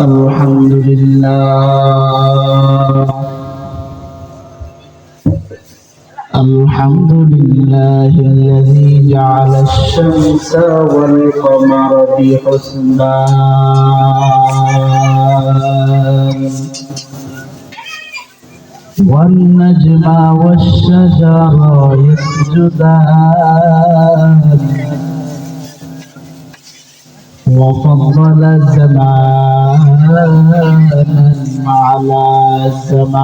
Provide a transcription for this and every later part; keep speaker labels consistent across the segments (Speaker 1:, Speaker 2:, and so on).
Speaker 1: الحمد لله. الحمد لله الذي جعل الشمس والقمر بحسبان. والنجم والشجر يسجدان. وفضل زمانا على زمان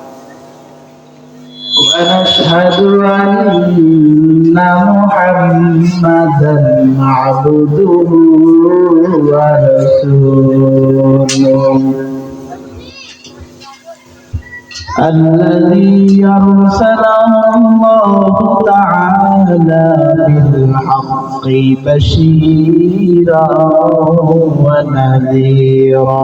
Speaker 1: ونشهد أن محمدا عبده ورسوله. الذي أرسله الله تعالى بالحق بشيرا ونذيرا.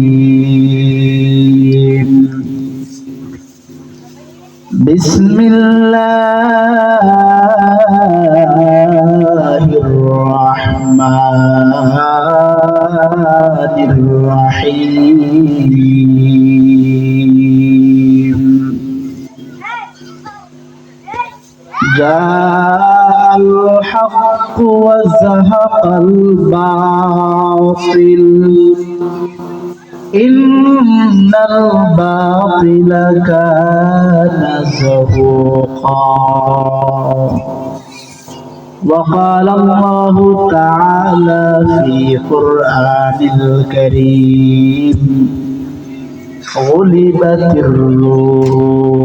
Speaker 1: بسم الله الباطل كان زهوقا وقال الله تعالى في قرآن الكريم غلبت الروم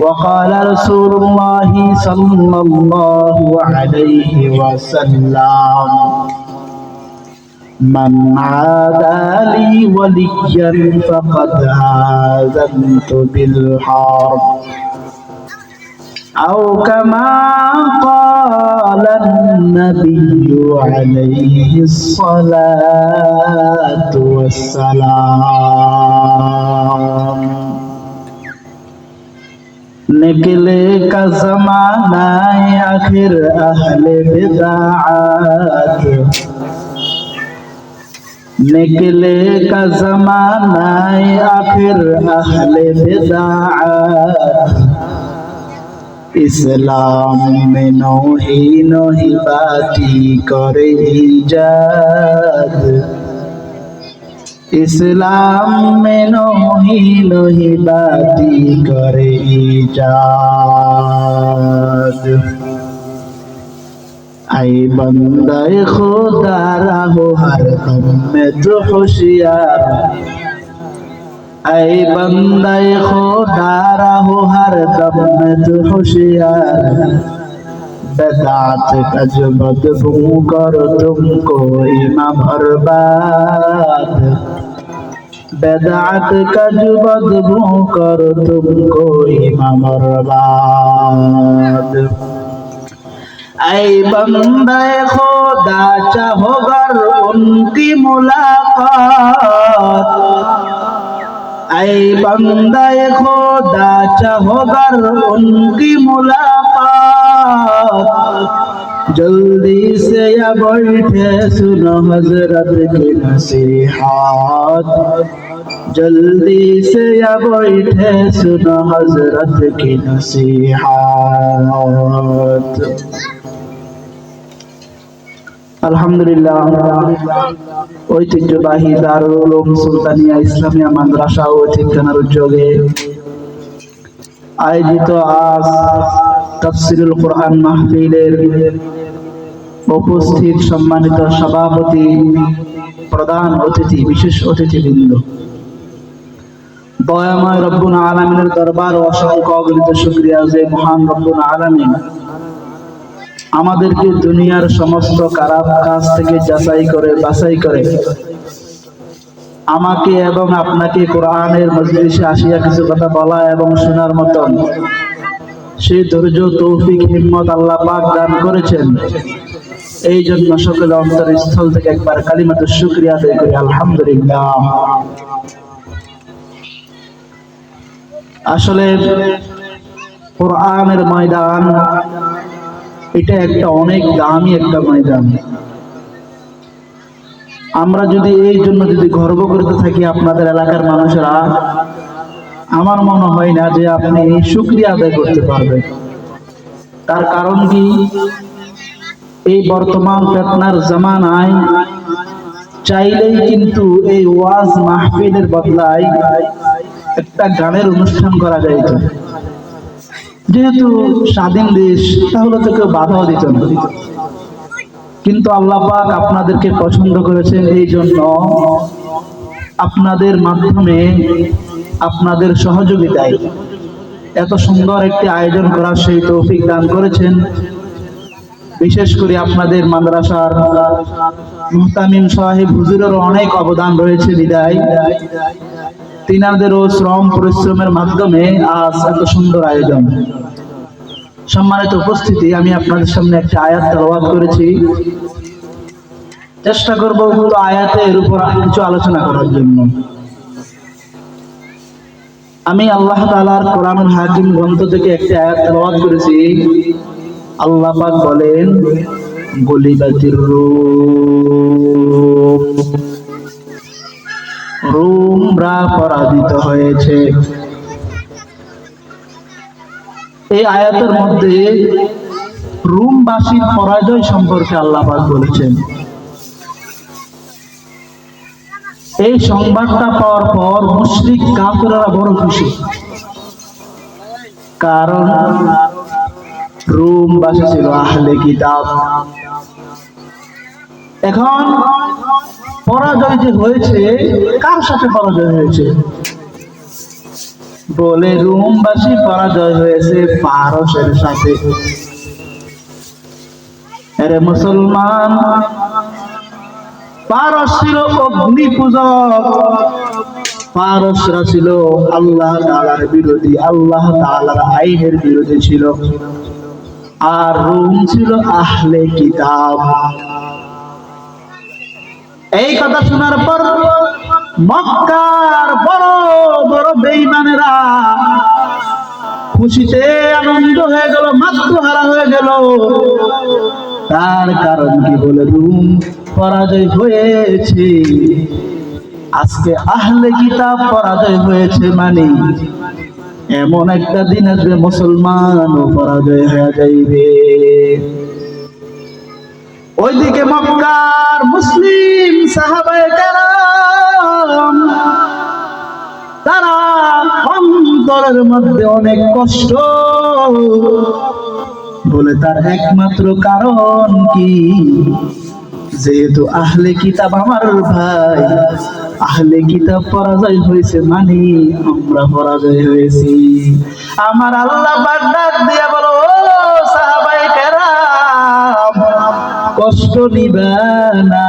Speaker 1: وقال رسول الله صلى الله عليه وسلم من عادى لي وليا فقد عازمت بالحرب. أو كما قال النبي عليه الصلاة والسلام. نکلے کا زمانہ آخر اہل بدعات. निकले का जमाना आखिर अहले बिदाअत इस्लाम में नोही नोही बाती करे इजाद इस्लाम में नोही नोही बाती करे इजाद আই বন্দায় খোদারা হো হর দম মে তো হোশিয়ার। আই বন্দায় খোদারা হো হর দম মে তো হোশিয়ার। বেদাত কজ বদবু করো তুমকো ইমাম বরবাদ বেদাত কজ বদবু করো তুমকো ইমাম বরবাদ اے بندے خدا چاہو گر ان کی ملاقات اے بندے خدا چاہو گر ان کی ملاقات جلدی سے یا بیٹھے سنو حضرت کی نصیحات جلدی سے یا بیٹھے سنو حضرت کی نصیحات আলহামদুলিল্লাহ। ঐতিহ্যবাহী দারুল সুলতানিয়া ইসলামিয়া মাদ্রাসা ও ঠিকানার উদ্যোগে আয়োজিত আজ তাফসিরুল কোরআন মাহফিলের উপস্থিত সম্মানিত সভাপতি, প্রধান অতিথি, বিশেষ অতিথিবৃন্দ। দয়াময় রব্বুল আলমিনের দরবার অসংখ্য অগণিত শুক্রিয়া যে মহান রব্বুল আলমিন আমাদেরকে দুনিয়ার সমস্ত খারাপ কাজ থেকে যাচাই করে, বাছাই করে। আমাকে এবং আপনাকে কোরআনের মজলিসে আসিয়া কিছু কথা বলা এবং শোনার মতন। সেই ধৈর্য, তৌফিক, হিম্মত আল্লাহ পাক দান করেছেন। এই জন্য সকলে অন্তর স্থল থেকে একবার কালিমাত শুক্রিয়া আদায় করি। আলহামদুলিল্লাহ। আসলে কোরআনের ময়দান এটা একটা অনেক দামি একটা ময়দান। আমরা যদি এই জন্য যদি গর্ব করতে থাকি আপনাদের এলাকার মানুষেরা, আমার মনে হয় না যে আপনি সুক্রিয়া আদায় করতে পারবেন। তার কারণ কি? এই বর্তমান ফেতনার জামানায় চাইলেই কিন্তু এই ওয়াজ মাহফিলের বদলায় একটা গানের অনুষ্ঠান করা যাইত যেহেতু স্বাধীন দেশ, তাহলে তো কেউ বাধাও দিত না। কিন্তু আল্লাহ পাক আপনাদেরকে পছন্দ করেছেন এই জন্য আপনাদের মাধ্যমে আপনাদের সহযোগিতায় এত সুন্দর একটি আয়োজন করার সেই তৌফিক দান করেছেন। বিশেষ করে আপনাদের মাদ্রাসার মুহতামিম সাহেব হুজুরেরও অনেক অবদান রয়েছে বিদায়। তিনাদেরও শ্রম, পরিশ্রমের মাধ্যমে আজ এত সুন্দর আয়োজন। সম্মানিত উপস্থিতি, আমি আপনাদের সামনে একটা আয়াত তেলাওয়াত করেছি। চেষ্টা করব ওগুলো আয়াতের উপর কিছু আলোচনা করার জন্য। আমি আল্লাহ তাআলার কোরআনুল হাকিম গ্রন্থ থেকে একটা আয়াত তেলাওয়াত করেছি। আল্লাহ পাক বলেন, গলিবাতির রূপ রোমরা পরাজিত হয়েছে। এই আয়াতের মধ্যে রুমবাসীর পরাজয় সম্পর্কে আল্লাহ বলেছেন। এই সংবাদটা পাওয়ার পর মুশরিক কাফেররা বড় খুশি। কারণ রুমবাসী ছিল আহলে কিতাব। এখন পরাজয় যে হয়েছে, কার সাথে পরাজয় হয়েছে? বলে রুমবাসী পরাজয় হয়েছে পারসের সাথে। আরে মুসলমান, পারস ছিল অগ্নি পূজক। পারসরা ছিল আল্লাহ তালার বিরোধী, আল্লাহ তাআলার আইনের বিরোধী ছিল। আর রুম ছিল আহলে কিতাব। এই কথা শোনার পর মক্কার বড় বড় বেঈমানেরা খুশিতে আনন্দ হয়ে গেল, মাতৃহারা হয়ে গেল। তার কারণ কি বলে রুম পরাজয় হয়েছে। আজকে আহলে কিতাব পরাজয় হয়েছে মানে এমন একটা দিন আসবে, মুসলমানও পরাজয় হয়ে যাইবে। ওইদিকে মক্কার মুসলিম সাহাবায়ে কেরাম, তারা অন্তরের মধ্যে অনেক কষ্ট। বলে তার একমাত্র কারণ কি? যেহেতু আহলে কিতাব আমার ভাই, আহলে কিতাব পরাজয় হয়েছে মানে আমরা পরাজয় হয়েছি। আমার আল্লাহ বাগদাদ দিয়া কষ্ট নিবে না।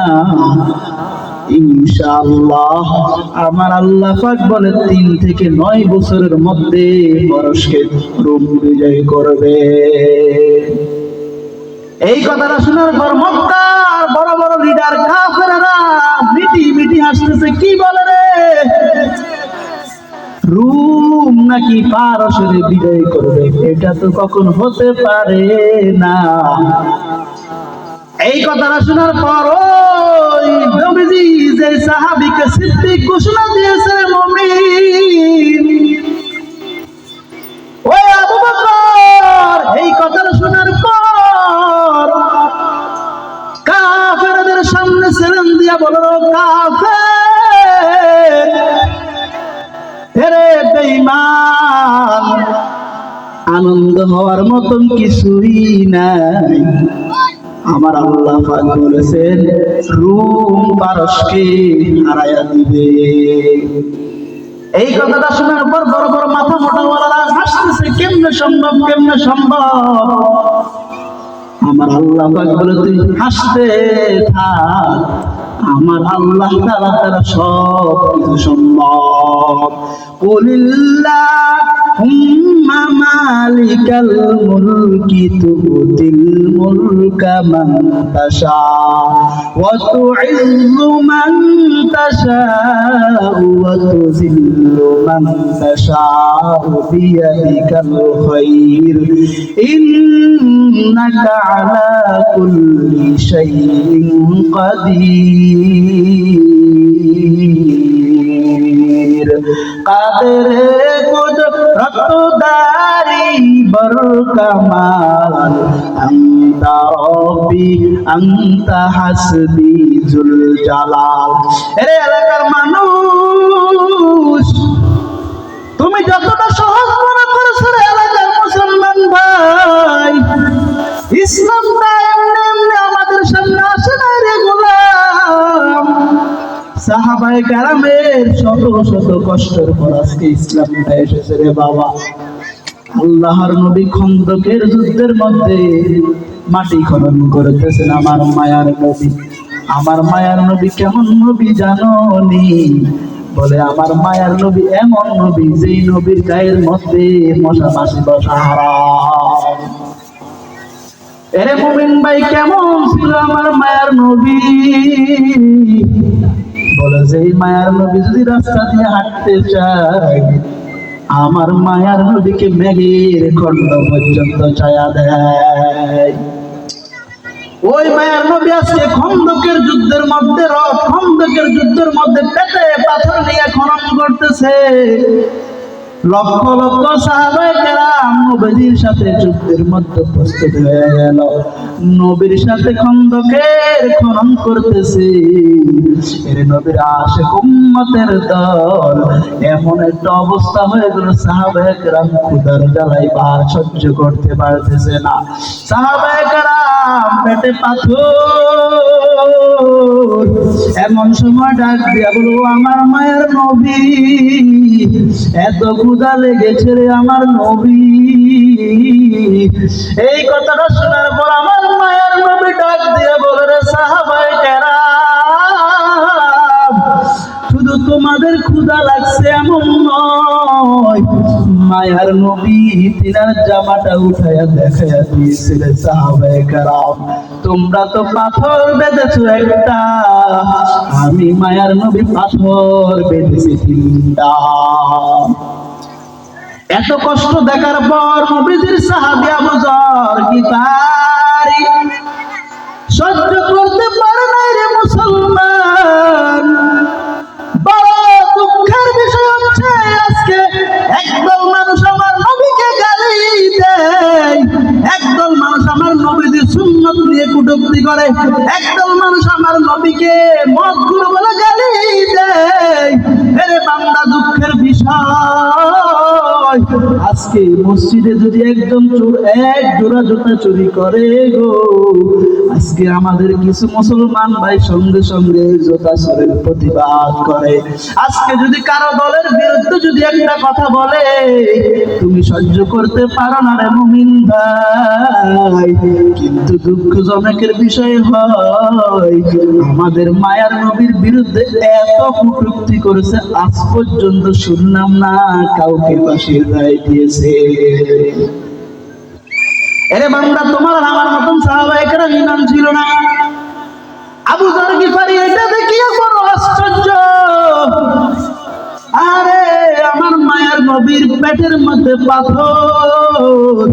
Speaker 1: ইনশাআল্লাহ। আমার আল্লাহ পাক বলে তিন থেকে নয় বছরের মধ্যে মানুষকে রূপ বিজয় করবে। এই কথাটা শোনার পর মক্কার বড় বড় লিডার কাফেররা মিটি মিটি হাসতেছে, কি বলে রে? রুম নাকি পারসরে বিজয় করবে? এটা তো কখন হতে পারে না। এই কথাটা শোনার পর ওই নবীজি যে সাহাবীকে সিদ্দিক ঘোষণা দিয়েছে মুমিন। ওই আবু বকর, এই কথাটা শোনার পর কাফেরদের সামনে সেলেন দিয়া বলো কাফের হেরে বেঈমান, আনন্দ হওয়ার মতন কিছুই নাই। আমার আল্লাহ বলেছেন, রুম পারসকে হারায়া দিবে। এই কথাটা শোনার পর বড় বড় মাথা মোটা ওয়ালারা হাসতেছে, কেমনে সম্ভব কেমনে সম্ভব? আমার আল্লাহ পাক বলে, তুই হাসতে থাক, আমার আল্লাহ তাআলা তারা সব কিছু সম্ভব। কুলিল্লাহুম্মা মালিকাল মুলকি তুতিল মুলকা মান তাশা, ওয়া তুইজ্জু মান তাশা, ওয়া তুযিল্লু মান তাশা, বিয়াদিকাল খায়র ইন্নাকা আলা কুল্লি শাইইন কাদির। কাদের কুদরত দারি বর কামাল আন্তা রব্বি, আন্তা হাসবি জুল জালাল। এরে এলাকার মানুষ, তুমি যতটা সহজ মনে করেছ এলাকার মুসলমান ভাই ইসলামটা এমনি সাহাবায়ে কারামের শত শত কষ্টের পর আজকে ইসলামটা এসেছে রে বাবা। আল্লাহর নবী খন্দকের যুদ্ধের মধ্যে মাটি খনন করতেছেন আমার মায়ার নবী। আমার মায়ার নবী কেমন নবী জানো নি? বলে, আমার মায়ার নবী এমন নবী যেই নবীর গায়ের মধ্যে মশা মাসি বসা এরে মুমিন ভাই, কেমন ছিল আমার মায়ার নবী? বলে মায়ার নবী যদি রাস্তা দিয়ে হাঁটতে চায়, আমার মায়ার নদীকে মেঘের খন্ড পর্যন্ত ছায়া দেয়। ওই মায়ার নবী আজকে খন্দকের যুদ্ধের মধ্যে রথ খন্দকের যুদ্ধের মধ্যে পেটে পাথর নিয়ে খনন করতেছে। লক্ষ লক্ষ সাহাবাহাম নবীর সাথে যুদ্ধের মধ্যে প্রস্তুত হয়ে গেল। নবীর সাথে খন্দকের খনন করতেছে। এর নবীর আশে উম্মতের দল। এমন একটা অবস্থা হয়ে গেল সাহাবাহাম ক্ষুদার জ্বালাই বা সহ্য করতে পারতেছে না। সাহাবাহাম পেটে পাথর এমন সময় ডাক দিয়া বলো আমার মায়ের নবী, এত ক্ষুদা লেগেছে রে আমার নবী। এই কথাটা শোনার পর আমার মায়ের নবী ডাক দিয়ে বলে, রে সাহাবাই শুধু তোমাদের ক্ষুদা লাগছে এমন নয়। মায়ার নবী তিনার জামাটা উঠাইয়া দেখাইয়া দিয়েছিলে সাহাবায়ে কারাম। তোমরা তো পাথর বেঁধেছ একটা। আমি মায়ার নবী পাথর বেঁধেছি তিনটা। এত কষ্ট দেখার পর নবীজির সাহাবি আবু কি গিফারি সুন্নত দিয়ে কুটুক্তি করে। একদল মানুষ আমার নবীকে মদগুলো বলে গালি দেয়। বান্দা দুঃখের বিষয়। আজকে মসজিদে যদি একজন চোর, এক জোড়া জুতা চুরি করে গো, আজকে আমাদের কিছু মুসলমান ভাই সঙ্গে সঙ্গে জোতা চোরের প্রতিবাদ করে। আজকে যদি কারও দলের বিরুদ্ধে যদি একটা কথা বলে, তুমি সহ্য করতে পারো না রে মুমিন ভাই, কিন্তু দুঃখজনকের বিষয় হয়, আমাদের মায়ার নবীর বিরুদ্ধে এত কটূক্তি করেছে, আজ পর্যন্ত শুনলাম না কাউকে ফাঁসির রায় দিয়েছে। এরে বান্দা, তোমার আমার মতন সাহাবাহিকেরা ইমান ছিল না। আবু জার গিফারি, এটা দেখিয়া বড় আশ্চর্য। আরে নবীর পেটের মধ্যে পাথর।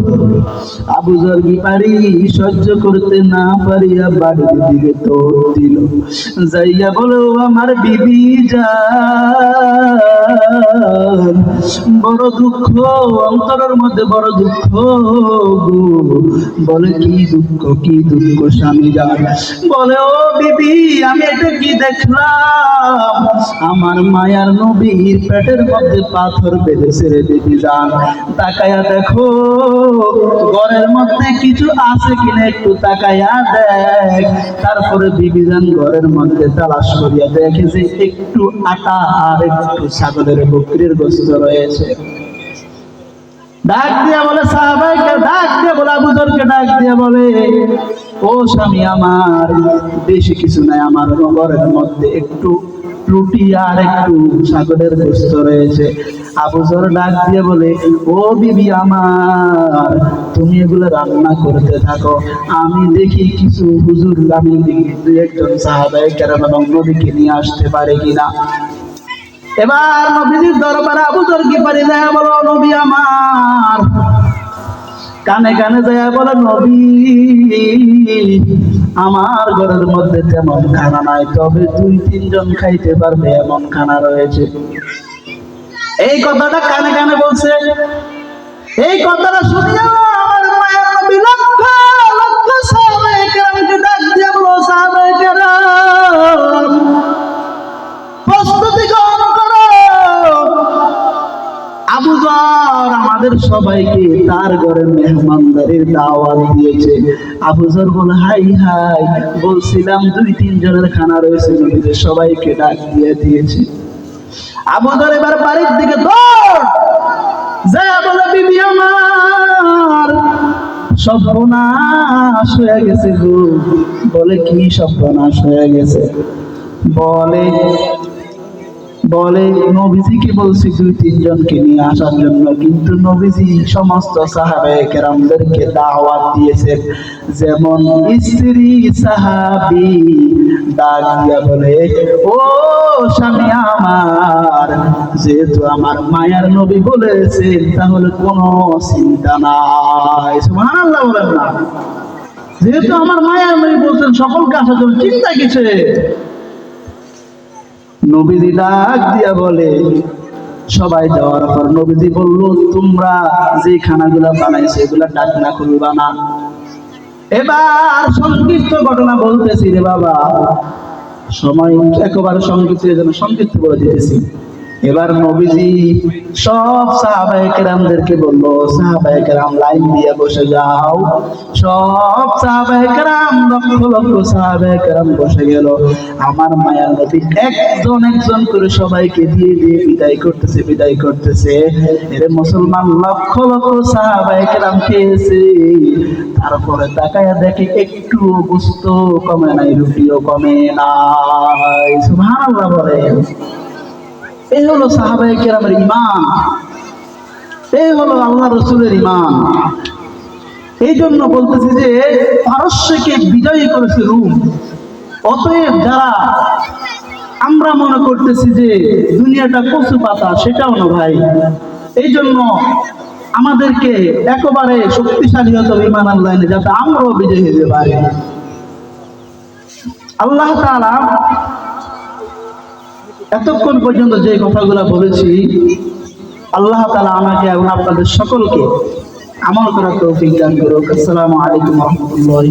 Speaker 1: আবু জর পারি সহ্য করতে না পারিয়া বাড়ির দিকে তো দিল। যাইয়া বলো, আমার বিবি যান বড় দুঃখ, অন্তরের মধ্যে বড় দুঃখ বলে, কি দুঃখ কি দুঃখ স্বামী যান বলে, ও বিবি, আমি এটা কি দেখলাম? আমার মায়ার নবীর পেটের মধ্যে পাথর বেঁধেছে রে বিবি যান তাকায়া দেখো, ঘরের মধ্যে কিছু আছে কিনা একটু তাকায়া দেখ। তারপরে বিবি যান ঘরের মধ্যে তালাশ করিয়া দেখে যে একটু আটা আর একটু ছাগলের বকরির গোস্ত রয়েছে। ডাক দিয়া বলে, সাহাবাইকে ডাক দিয়ে বলে, আবুজরকে ডাক দিয়ে বলে, ও স্বামী আমার, বেশি কিছু নাই আমার ঘরের মধ্যে, একটু রুটি আর একটু ছাগলের গোস্ত রয়েছে। আবুজর ডাক দিয়ে বলে, ও বিবি আমার, তুমি এগুলো রান্না করতে থাকো। আমি দেখি কিছু হুজুর আমি দুই একজন সাহাবাই কেরাম এবং নিয়ে আসতে পারে কিনা। এবার নবীজির দরবারে আবু কি পারি যায় বলো, নবী আমার কানে কানে যায় বলে, নবী, আমার ঘরের মধ্যে তেমন খানা নাই, তবে দুই, তিনজন খাইতে পারবে, এমন খানা রয়েছে। এই কথাটা কানে কানে বলছে। এই কথাটা শুনিয়া আমাদের সবাইকে তার ঘরে মেহমানদারির দাওয়াত দিয়েছে। আবু জর হাই হাই। বলছিলাম, দুই, তিন জনের খানা রয়েছে নবীদের সবাইকে ডাক দিয়ে দিয়েছে। আবু জর এবার বাড়ির দিকে দৌড়। যা বলে আমার, সর্বনাশ হয়ে গেছে গো। বলে, কি সর্বনাশ হয়ে গেছে? বলে বলে, নবীজিকে বলছি দুই তিনজনকে নিয়ে আসার জন্য, কিন্তু নবীজি সমস্ত সাহাবে কেরামদেরকে দাওয়াত দিয়েছেন। যেমন স্ত্রী সাহাবি ডাক দিয়া বলে, ও স্বামী আমার, যেহেতু আমার মায়ার নবী বলেছেন, তাহলে কোনো চিন্তা নাই। সুবহানাল্লাহ বলেন না। যেহেতু আমার মায়ার নবী বলছেন, সকলকে আসার জন্য চিন্তা কিসে নবীজি ডাক দিয়া বলে, সবাই যাওয়ার পর নবীজি বলল, তোমরা যে খানাগুলা বানাইছো, এগুলা ডাক না খুলবা না। এবার সংক্ষিপ্ত ঘটনা বলতেছি রে বাবা। সময় একেবারে সংক্ষিপ্ত যেন সংক্ষিপ্ত বলে দিতেছি। এবার নবীজি সব সাহাবায়ে কেরামদেরকে বলল, সাহাবায়ে কেরাম লাইন দিয়ে বসে যাও। সব সাহাবায়ে কেরাম, লক্ষ লক্ষ সাহাবায়ে কেরাম বসে গেল। আমার মায়ার নবী একজন একজন করে সবাইকে দিয়ে দিয়ে বিদায় করতেছে বিদায় করতেছে। এর মুসলমান লক্ষ লক্ষ সাহাবায়ে কেরাম খেয়েছে। তারপরে তাকায়া দেখে একটু বুঝতো কমে নাই, রুটিও কমে নাই। সুবহানাল্লাহ বলে। এই হলো সাহাবাই কেরামের ইমান এই হলো আল্লাহ রসুলের ইমান এই জন্য বলতেছি যে, পারস্যকে বিজয়ী করেছে রুম। অতএব যারা আমরা মনে করতেছি যে দুনিয়াটা কচু পাতা, সেটাও না ভাই। এই জন্য আমাদেরকে একেবারে শক্তিশালী হতে হবে ইমান আল্লাহ যাতে আমরাও বিজয়ী হতে পারি। আল্লাহ তাআলা এতক্ষণ পর্যন্ত যে কথাগুলো বলেছি, আল্লাহ তালা আমাকে এবং আপনাদের সকলকে আমার করার তৌফিক দান করুক। আসসালামু আলাইকুম রহমতুল্লাহ